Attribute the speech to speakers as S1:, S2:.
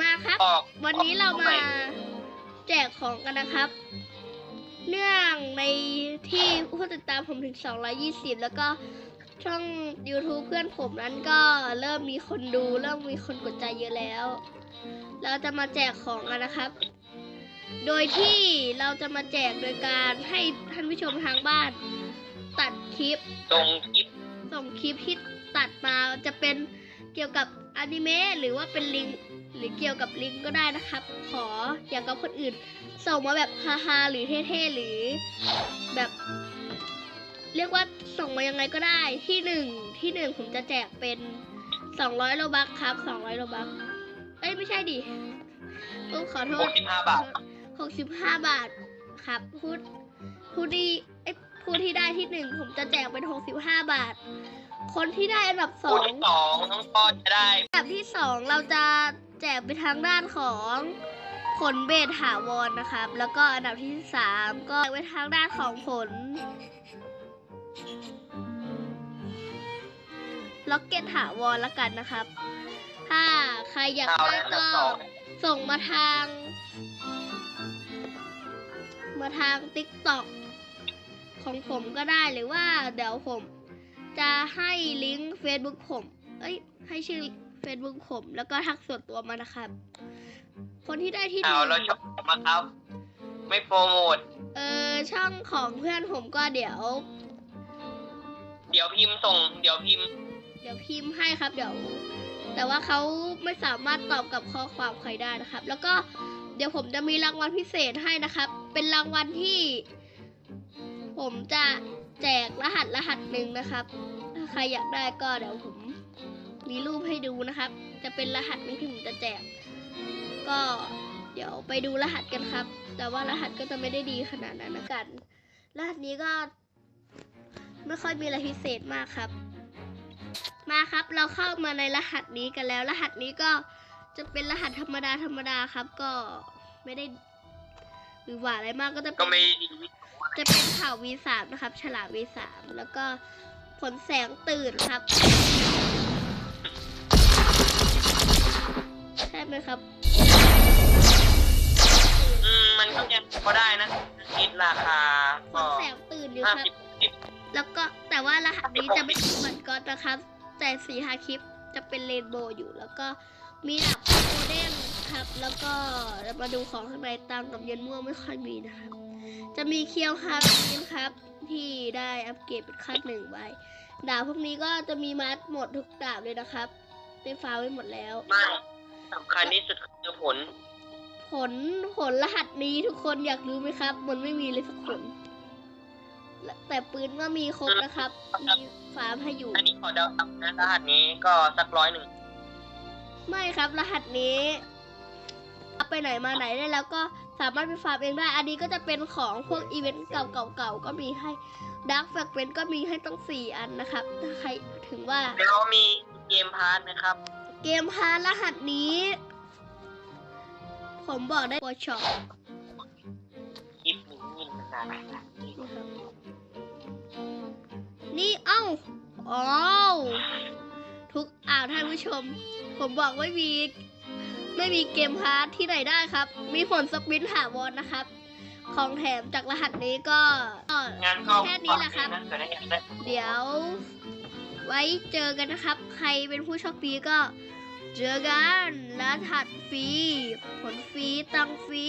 S1: มาครับ
S2: ออก
S1: วันนี้เรามาแจกของกันนะครับ เนื่องในที่ผู้ติดตามผมถึง 220 แล้วก็ช่อง YouTube เพื่อนผมนั้นก็เริ่มมีคนดู เริ่มมีคนกดใจเยอะแล้ว เราจะมาแจกของกันนะครับ โดยที่เราจะมาแจกโดยการให้ท่านผู้ชมทางบ้านตัดคลิป
S2: ตรงคลิป
S1: ส่งคลิปที่ตัดมาจะเป็นเกี่ยวกับอนิเมะหรือว่าเป็นลิงก์ห รือเกี่ยวกับลิงก์ก็ได้นะครับ ขออย่างกับคนอื่น ส่งมาแบบฮาๆหรือเท่ๆหรือ แบบ เรียกว่าส่งมายังไงก็ได้ที่หนึ่งที่หนึ่งผมจะแจกเป็นสองร้อยโลบัคครับสองร้อยโลบัคเอ้ยไม่ใช่ดิต้องขอโทษ
S2: 65บาท
S1: หกสิบห้าบาทครับพูดผู้ที่เอ้ยผู้ที่ได้ที่หนึ่งผมจะแจกเป็นหกสิบห้าบาท คนที่ได้อันดับสอ
S2: ผู้
S1: ง
S2: ที่สองน้องปอจะได้
S1: อันดับที่สองเราจะ แจกไปทางด้านของผลเบสถาวรนะครับ แล้วก็อันดับที่สามก็ไปทางด้านของผลล็อกเก็ตถาวรละกันนะครับ ถ้าใครอยากได้
S2: อันดับ
S1: ก็
S2: ส่ง
S1: มาทาง มาทางติ๊กต็อกของผมก็ได้หรือว่าเดี๋ยวผมจะให้ลิงก์ Facebook ผม เอ้ย ให้ชื่อ Facebook ผมแล้วก็ทักส่วนตัวมานะครับ คนที่ได้ที่ห
S2: เอา
S1: นึ่ง
S2: เราชอบมาครับ ไม่โปรโมท
S1: เออช่องของเพื่อนผมก็เดี๋ยว
S2: เดี๋ยวพิมพ์ส่ง เดี๋ยวพิมพ์
S1: เดี๋ยวพิมพ์ให้ครับเดี๋ยว แต่ว่าเขาไม่สามารถตอบกับข้อความใครได้นะครับ แล้วก็เดี๋ยวผมจะมีรางวัลพิเศษให้นะครับ เป็นรางวัลที่ ผมจะแจกรหัสรหัสหนึ่งนะครับ ถ้าใครอยากได้ก็เดี๋ยวผม มีรูปให้ดูนะครับ จะเป็นรหัสหนึงที่ผมจะแจก ก็เดี๋ยวไปดูรหัสกันครับ แต่ว่ารหัสก็จะไม่ได้ดีขนาดนั้นนะกัน รหัสนี้ก็ไม่ค่อยมีอะไรพิเศษมากครับ มาครับเราเข้ามาในรหัสนี้กันแล้ว รหัสนี้ก็จะเป็นรหัสธรรมดาธรรมดาครับ ก็ไม่ได้หรือหวาอะไรมากก็จะเป็น
S2: ก็ไม่
S1: จะเป็นข่าว V3 นะครับ ฉลาม V3 แล้วก็ผลแสงตื่นครับ ไหมครับ
S2: อืมมันก็ยังพอได้นะ คิดราคา
S1: ผ
S2: ก็
S1: ลแสงตื่นอยู่
S2: ห้า
S1: ครับ
S2: สิบสิบ
S1: แล้วก็แต่ว่ารหัสนี้จะไม่เหมือนก๊อตนะครับ แต่สีฮาคลิปจะเป็นเรนโบว์อยู่ แล้วก็มีดาบโกลเด้นครับ แล้วก็เรามาดูของข้างในตังกับเย็นม่วงไม่ค่อยมีนะครับ จะมีเคียวฮาร์นครับ ที่ได้อัปเกรดเป็นขั้นหนึ่งไว้ดาบพวกนี้ก็จะมีมัดหมดทุกดาบเลยนะครับได้ฟ้าไว้หมดแล้ว
S2: ไม่ สำคัญที่สุดคือผล
S1: ผลผลรหัสนี้ทุกคนอยากรู้ไหมครับ มันไม่มีเลยสักผลและแต่ปืนก็มีครบนะครับ มีฟาร์มให้อยู่
S2: อันนี้ขอเดาตับนะรหัสนี้ก็สักร้อยหนึ่ง
S1: ไม่ครับรหัสนี้เอาไปไหนมาไหนได้แล้วก็สามารถไปฟาร์มเองได้ อันนี้ก็จะเป็นของพวกอีเวนต์เก่าๆก็มีให้ดักแฟกเวนก็มีให้ต้องสี่อันนะครับ ถ้าใครถึงว่า
S2: แล้วมีเกมพาร์ทนะครับ
S1: เกมพาร์ทรหัสนี้ ผมบอกได้โปรช็อป
S2: คลิปนี้ยินนาน
S1: นี่ครับนี่เอ้าอ๋อทุกอ่าวท่านผู้ชม ผมบอกไม่มี ไม่มีเกมพาร์ทที่ไหนได้ครับ มีผลสปรินต์ถาวรนะครับ ของแถมจากรหัสนี้ก็ก็
S2: งานก็
S1: แค่นี้แหละครับ
S2: นะเกิดได้อยากได้
S1: เดี๋ยว ไว้เจอกันนะครับ ใครเป็นผู้โชคดีก็ เจอกันรหัสฟรีผลฟรีตังฟรี